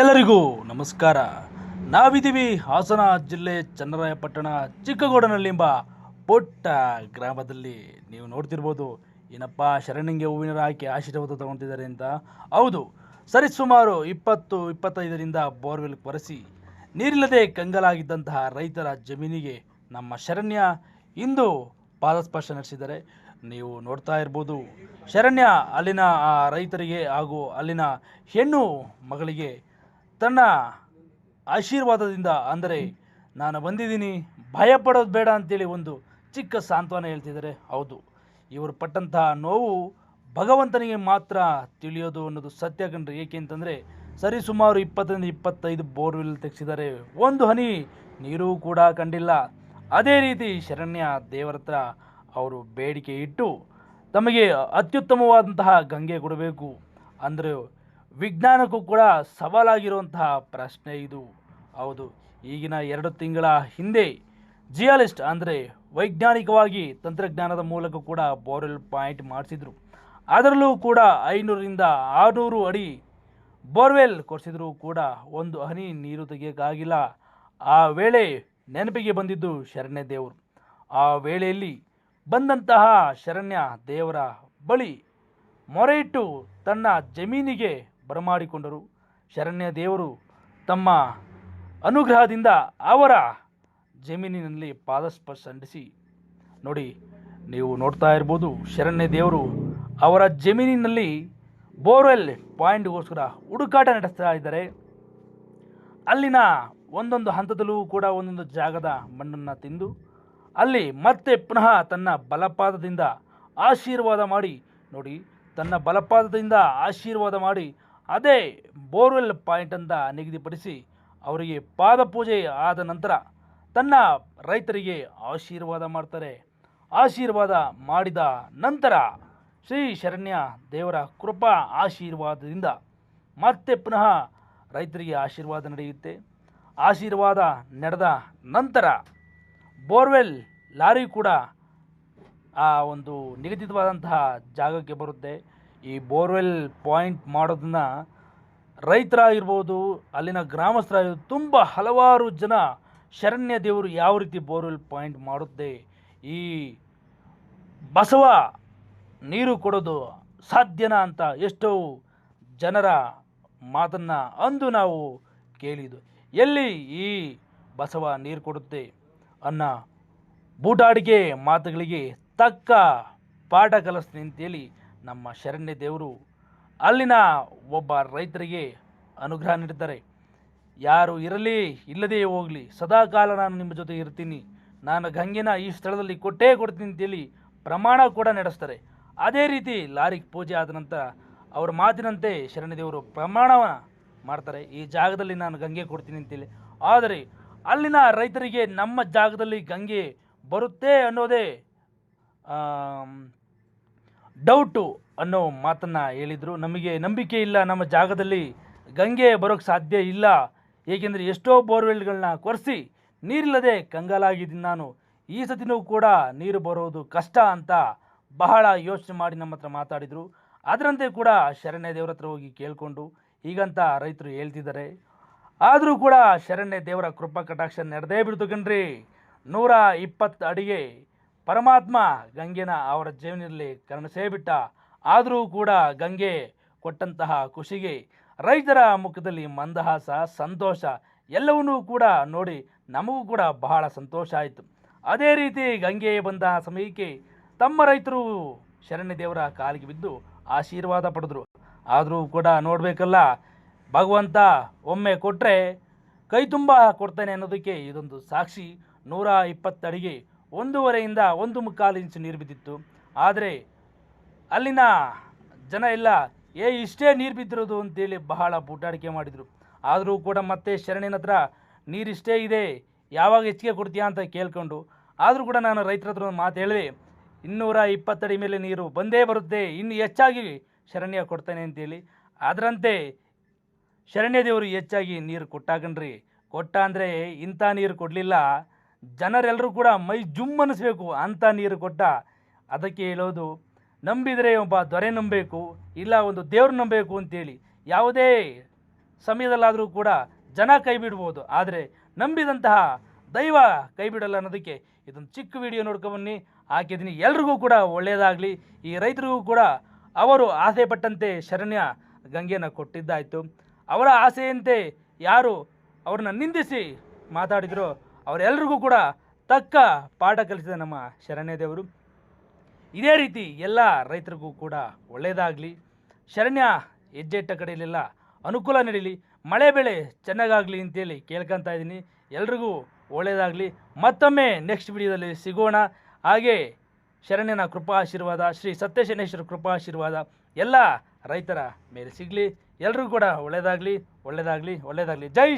ಎಲ್ಲರಿಗೂ ನಮಸ್ಕಾರ. ನಾವಿದ್ದೀವಿ ಹಾಸನ ಜಿಲ್ಲೆ ಚನ್ನರಾಯಪಟ್ಟಣ, ಚಿಕ್ಕಗೋಡನಲ್ಲಿಂಬ ಪುಟ್ಟ ಗ್ರಾಮದಲ್ಲಿ. ನೀವು ನೋಡ್ತಿರ್ಬೋದು, ಏನಪ್ಪ ಶರಣಿಂಗೆ ಹೂವಿನ ಹಾಕಿ ಆಶೀರ್ವಾದ ತಗೊತಿದ್ದಾರೆ ಅಂತ. ಹೌದು, ಸರಿಸುಮಾರು ಇಪ್ಪತ್ತು, ಇಪ್ಪತ್ತೈದರಿಂದ ಬೋರ್ವೆಲ್ ಕೊರೆಸಿ, ನೀರಿಲ್ಲದೆ ಕಂಗಲಾಗಿದ್ದಂತಹ ರೈತರ ಜಮೀನಿಗೆ ನಮ್ಮ ಶರಣ್ಯ ಇಂದು ಪಾದಸ್ಪರ್ಶ ನಡೆಸಿದ್ದಾರೆ. ನೀವು ನೋಡ್ತಾ ಇರ್ಬೋದು. ಶರಣ್ಯ ಅಲ್ಲಿನ, ಆ, ರೈತರಿಗೆ ಹಾಗೂ ಅಲ್ಲಿನ ಹೆಣ್ಣು ಮಗಳಿಗೆ ತನ್ನ ಆಶೀರ್ವಾದದಿಂದ ಅಂದರೆ ನಾನು ಬಂದಿದ್ದೀನಿ, ಭಯ ಪಡೋದು ಬೇಡ ಅಂತೇಳಿ ಒಂದು ಚಿಕ್ಕ ಸಾಂತ್ವನ ಹೇಳ್ತಿದ್ದಾರೆ. ಹೌದು, ಇವರು ಪಟ್ಟಂತಹ ನೋವು ಭಗವಂತನಿಗೆ ಮಾತ್ರ ತಿಳಿಯೋದು ಅನ್ನೋದು ಸತ್ಯ ಕಣ್ರಿ. ಏಕೆ ಅಂತಂದರೆ ಸರಿ ಸುಮಾರು ಇಪ್ಪತ್ತರಿಂದ ಇಪ್ಪತ್ತೈದು ಬೋರ್ವೆಲ್ ತೆಗೆಸಿದ್ದಾರೆ. ಒಂದು ಹನಿ ನೀರು ಕೂಡ ಕಂಡಿಲ್ಲ. ಅದೇ ರೀತಿ ಶರಣ್ಯ ದೇವರ ಹತ್ರ ಅವರು ಬೇಡಿಕೆ ಇಟ್ಟು ತಮಗೆ ಅತ್ಯುತ್ತಮವಾದಂತಹ ಗಂಗೆ ಕೊಡಬೇಕು. ಅಂದರೆ ವಿಜ್ಞಾನಕ್ಕೂ ಕೂಡ ಸವಾಲಾಗಿರುವಂತಹ ಪ್ರಶ್ನೆ ಇದು. ಹೌದು, ಈಗಿನ ಎರಡು ತಿಂಗಳ ಹಿಂದೆ ಜಿಯಾಲಿಸ್ಟ್ ಅಂದರೆ ವೈಜ್ಞಾನಿಕವಾಗಿ ತಂತ್ರಜ್ಞಾನದ ಮೂಲಕ ಕೂಡ ಬೋರ್ವೆಲ್ ಪಾಯಿಂಟ್ ಮಾಡಿಸಿದರು. ಅದರಲ್ಲೂ ಕೂಡ ಐನೂರರಿಂದ ಆರುನೂರು ಅಡಿ ಬೋರ್ವೆಲ್ ಕೊಡಿಸಿದರೂ ಕೂಡ ಒಂದು ಹನಿ ನೀರು ತೆಗೆಯೋಕ್ಕಾಗಿಲ್ಲ. ಆ ವೇಳೆ ನೆನಪಿಗೆ ಬಂದಿದ್ದು ಶರಣ್ಯ ದೇವರು. ಆ ವೇಳೆಯಲ್ಲಿ ಬಂದಂತಹ ಶರಣ್ಯ ದೇವರ ಬಳಿ ಮೊರೆ ತನ್ನ ಜಮೀನಿಗೆ ಬರಮಾಡಿಕೊಂಡರು. ಶರಣ್ಯ ದೇವರು ತಮ್ಮ ಅನುಗ್ರಹದಿಂದ ಅವರ ಜಮೀನಿನಲ್ಲಿ ಪಾದಸ್ಪರ್ಶ ನಡೆಸಿ ನೋಡಿ, ನೀವು ನೋಡ್ತಾ ಇರ್ಬೋದು, ಶರಣ್ಯ ದೇವರು ಅವರ ಜಮೀನಿನಲ್ಲಿ ಬೋರ್ವೆಲ್ ಪಾಯಿಂಟ್ಗೋಸ್ಕರ ಹುಡುಕಾಟ ನಡೆಸ್ತಾ ಇದ್ದಾರೆ. ಅಲ್ಲಿನ ಒಂದೊಂದು ಹಂತದಲ್ಲೂ ಕೂಡ ಒಂದೊಂದು ಜಾಗದ ಮಣ್ಣನ್ನು ತಿಂದು ಅಲ್ಲಿ ಮತ್ತೆ ಪುನಃ ತನ್ನ ಬಲಪಾದದಿಂದ ಆಶೀರ್ವಾದ ಮಾಡಿ, ನೋಡಿ, ತನ್ನ ಬಲಪಾದದಿಂದ ಆಶೀರ್ವಾದ ಮಾಡಿ, ಅದೇ ಬೋರ್ವೆಲ್ ಪಾಯಿಂಟ್ ಅಂತ ನಿಗದಿಪಡಿಸಿ ಅವರಿಗೆ ಪಾದ ಪೂಜೆ ಆದ ನಂತರ ತನ್ನ ರೈತರಿಗೆ ಆಶೀರ್ವಾದ ಮಾಡ್ತಾರೆ. ಆಶೀರ್ವಾದ ಮಾಡಿದ ನಂತರ ಶ್ರೀ ಶರಣ್ಯ ದೇವರ ಕೃಪಾ ಆಶೀರ್ವಾದದಿಂದ ಮತ್ತೆ ಪುನಃ ರೈತರಿಗೆ ಆಶೀರ್ವಾದ ನಡೆಯುತ್ತೆ. ಆಶೀರ್ವಾದ ನಡೆದ ನಂತರ ಬೋರ್ವೆಲ್ ಲಾರಿ ಕೂಡ ಆ ಒಂದು ನಿಗದಿತವಾದಂತಹ ಜಾಗಕ್ಕೆ ಬರುತ್ತೆ. ಈ ಬೋರ್ವೆಲ್ ಪಾಯಿಂಟ್ ಮಾಡೋದನ್ನ ರೈತರಾಗಿರ್ಬೋದು, ಅಲ್ಲಿನ ಗ್ರಾಮಸ್ಥರಾಗಿರ್ಬೋದು, ತುಂಬ ಹಲವಾರು ಜನ ಶರಣ್ಯ ದೇವರು ಯಾವ ರೀತಿ ಬೋರ್ವೆಲ್ ಪಾಯಿಂಟ್ ಮಾಡುತ್ತೆ, ಈ ಬಸವ ನೀರು ಕೊಡೋದು ಸಾಧ್ಯನಾ ಅಂತ ಎಷ್ಟೋ ಜನರ ಮಾತನ್ನು ಅಂದು ನಾವು ಕೇಳಿದ್ದು. ಎಲ್ಲಿ ಈ ಬಸವ ನೀರು ಕೊಡುತ್ತೆ ಅನ್ನ ಬೂಟಾಡಿಕೆ ಮಾತುಗಳಿಗೆ ತಕ್ಕ ಪಾಠ ಕಲಿಸ್ತೀನಿ ಅಂತೇಳಿ ನಮ್ಮ ಶರಣ್ಯ ದೇವರು ಅಲ್ಲಿನ ಒಬ್ಬ ರೈತರಿಗೆ ಅನುಗ್ರಹ ನೀಡಿದ್ದಾರೆ. ಯಾರು ಇರಲಿ, ಇಲ್ಲದೇ ಹೋಗಲಿ, ಸದಾಕಾಲ ನಾನು ನಿಮ್ಮ ಜೊತೆ ಇರ್ತೀನಿ. ನಾನು ಗಂಗೆನ ಈ ಸ್ಥಳದಲ್ಲಿ ಕೊಟ್ಟೇ ಕೊಡ್ತೀನಿ ಅಂತೇಳಿ ಪ್ರಮಾಣ ಕೂಡ ನಡೆಸ್ತಾರೆ. ಅದೇ ರೀತಿ ಲಾರಿಗೆ ಪೂಜೆ ಆದ ನಂತರ ಅವರ ಮಾತಿನಂತೆ ಶರಣ್ಯ ದೇವರು ಪ್ರಮಾಣ ಮಾಡ್ತಾರೆ. ಈ ಜಾಗದಲ್ಲಿ ನಾನು ಗಂಗೆ ಕೊಡ್ತೀನಿ ಅಂತೇಳಿ. ಆದರೆ ಅಲ್ಲಿನ ರೈತರಿಗೆ ನಮ್ಮ ಜಾಗದಲ್ಲಿ ಗಂಗೆ ಬರುತ್ತೆ ಅನ್ನೋದೇ ಡೌಟು ಅನ್ನೋ ಮಾತನ್ನು ಹೇಳಿದರು. ನಮಗೆ ನಂಬಿಕೆ ಇಲ್ಲ, ನಮ್ಮ ಜಾಗದಲ್ಲಿ ಗಂಗೆ ಬರೋಕ್ಕೆ ಸಾಧ್ಯ ಇಲ್ಲ. ಏಕೆಂದರೆ ಎಷ್ಟೋ ಬೋರ್ವೆಲ್ಗಳನ್ನ ಕೊರೆಸಿ ನೀರಿಲ್ಲದೆ ಕಂಗಾಲಾಗಿದ್ದೀನಿ ನಾನು. ಈ ಸತಿನೂ ಕೂಡ ನೀರು ಬರೋದು ಕಷ್ಟ ಅಂತ ಬಹಳ ಯೋಚನೆ ಮಾಡಿ ನಮ್ಮ ಹತ್ರ ಮಾತಾಡಿದರು. ಅದರಂತೆ ಕೂಡ ಶರಣ್ಯ ದೇವರ ಹತ್ರ ಹೋಗಿ ಕೇಳಿಕೊಂಡು ಹೀಗಂತ ರೈತರು ಹೇಳ್ತಿದ್ದಾರೆ. ಆದರೂ ಕೂಡ ಶರಣ್ಯ ದೇವರ ಕೃಪಾ ಕಟಾಕ್ಷ ನಡೆದೇ ಬಿಡ್ತು ಕಣ್ರಿ. ನೂರ ಇಪ್ಪತ್ತು ಅಡಿಗೆ ಪರಮಾತ್ಮ ಗಂಗೆನ ಅವರ ಜೀವನದಲ್ಲಿ ಕರುಣಿಸೇ ಬಿಟ್ಟ ಆದರೂ ಕೂಡ ಗಂಗೆ ಕೊಟ್ಟಂತಹ ಖುಷಿಗೆ ರೈತರ ಮುಖದಲ್ಲಿ ಮಂದಹಾಸ, ಸಂತೋಷ ಎಲ್ಲವನ್ನೂ ಕೂಡ ನೋಡಿ ನಮಗೂ ಕೂಡ ಬಹಳ ಸಂತೋಷ ಆಯಿತು. ಅದೇ ರೀತಿ ಗಂಗೆ ಬಂದ ಸಮಯಕ್ಕೆ ತಮ್ಮ ರೈತರು ಶರಣ್ಯ ದೇವರ ಕಾಲಿಗೆ ಬಿದ್ದು ಆಶೀರ್ವಾದ ಪಡೆದರು. ಆದರೂ ಕೂಡ ನೋಡಬೇಕಲ್ಲ, ಭಗವಂತ ಒಮ್ಮೆ ಕೊಟ್ಟರೆ ಕೈ ತುಂಬ ಕೊಡ್ತಾನೆ ಅನ್ನೋದಕ್ಕೆ ಇದೊಂದು ಸಾಕ್ಷಿ. ನೂರ ಇಪ್ಪತ್ತು ಅಡಿಗೆ ಒಂದೂವರೆಯಿಂದ ಒಂದು ಮುಕ್ಕಾಲು ಇಂಚು ನೀರು ಬಿದ್ದಿತ್ತು. ಆದರೆ ಅಲ್ಲಿನ ಜನ ಎಲ್ಲ, ಏ, ಇಷ್ಟೇ ನೀರು ಬಿದ್ದಿರೋದು ಅಂತೇಳಿ ಬಹಳ ಬೂಟಾಡಿಕೆ ಮಾಡಿದರು. ಆದರೂ ಕೂಡ ಮತ್ತೆ ಶರಣಿನ ಹತ್ರ ನೀರಿಷ್ಟೇ ಇದೆ, ಯಾವಾಗ ಹೆಚ್ಚಿಗೆ ಕೊಡ್ತೀಯಾ ಅಂತ ಕೇಳ್ಕೊಂಡು, ಆದರೂ ಕೂಡ ನಾನು ರೈತರ ಹತ್ರ ಒಂದು ಮಾತು ಹೇಳಿದೆ, ಇನ್ನೂರ ಇಪ್ಪತ್ತಡಿ ಮೇಲೆ ನೀರು ಬಂದೇ ಬರುತ್ತೆ, ಇನ್ನು ಹೆಚ್ಚಾಗಿ ಶರಣ್ಯ ಕೊಡ್ತಾನೆ ಅಂತೇಳಿ. ಅದರಂತೆ ಶರಣ್ಯ ದೇವರು ಹೆಚ್ಚಾಗಿ ನೀರು ಕೊಟ್ಟಾಗನ್ರಿ ಕೊಟ್ಟ ಅಂದರೆ ಇಂಥ ನೀರು ಕೊಡಲಿಲ್ಲ. ಜನರೆಲ್ಲರೂ ಕೂಡ ಮೈ ಜುಮ್ ಅಂತ ನೀರು ಕೊಟ್ಟ ಅದಕ್ಕೆ ಹೇಳೋದು, ನಂಬಿದರೆ ಒಬ್ಬ ದೊರೆ ನಂಬಬೇಕು, ಇಲ್ಲ ಒಂದು ದೇವ್ರು ನಂಬಬೇಕು ಅಂತೇಳಿ. ಯಾವುದೇ ಸಮಯದಲ್ಲಾದರೂ ಕೂಡ ಜನ ಕೈ ಬಿಡ್ಬೋದು ಆದರೆ ನಂಬಿದಂತಹ ದೈವ ಕೈ ಬಿಡಲ್ಲ ಅನ್ನೋದಕ್ಕೆ ಇದೊಂದು ಚಿಕ್ಕ ವಿಡಿಯೋ ನೋಡ್ಕೊಬನ್ನಿ ಹಾಕಿದ್ದೀನಿ ಎಲ್ರಿಗೂ ಕೂಡ ಒಳ್ಳೆಯದಾಗಲಿ ಈ ರೈತರಿಗೂ ಕೂಡ ಅವರು ಆಸೆ ಪಟ್ಟಂತೆ ಶರಣ್ಯ ಗಂಗೆಯನ್ನು ಕೊಟ್ಟಿದ್ದಾಯಿತು. ಅವರ ಆಸೆಯಂತೆ ಯಾರು ಅವ್ರನ್ನ ನಿಂದಿಸಿ ಮಾತಾಡಿದ್ರು ಅವರೆಲ್ಲರಿಗೂ ಕೂಡ ತಕ್ಕ ಪಾಠ ಕಲಿಸಿದ ನಮ್ಮ ಶರಣ್ಯ ದೇವರು. ಇದೇ ರೀತಿ ಎಲ್ಲ ರೈತರಿಗೂ ಕೂಡ ಒಳ್ಳೆಯದಾಗಲಿ. ಶರಣ್ಯ ಹೆಜ್ಜೆ ಇಟ್ಟ ಕಡೆಯಲ್ಲೆಲ್ಲ ಅನುಕೂಲ ನಡೀಲಿ. ಮಳೆ ಬೆಳೆ ಚೆನ್ನಾಗಾಗಲಿ ಅಂತೇಳಿ ಕೇಳ್ಕೊತಾ ಇದ್ದೀನಿ. ಎಲ್ರಿಗೂ ಒಳ್ಳೆಯದಾಗಲಿ. ಮತ್ತೊಮ್ಮೆ ನೆಕ್ಸ್ಟ್ ವಿಡಿಯೋದಲ್ಲಿ ಸಿಗೋಣ. ಹಾಗೆ ಶರಣ್ಯನ ಕೃಪಾ ಆಶೀರ್ವಾದ, ಶ್ರೀ ಸತ್ಯಶನೇಶ್ವರ ಕೃಪಾ ಆಶೀರ್ವಾದ ಎಲ್ಲ ರೈತರ ಮೇಲೆ ಸಿಗಲಿ. ಎಲ್ರಿಗೂ ಕೂಡ ಒಳ್ಳೆಯದಾಗಲಿ ಒಳ್ಳೆಯದಾಗಲಿ ಒಳ್ಳೆಯದಾಗಲಿ. ಜೈ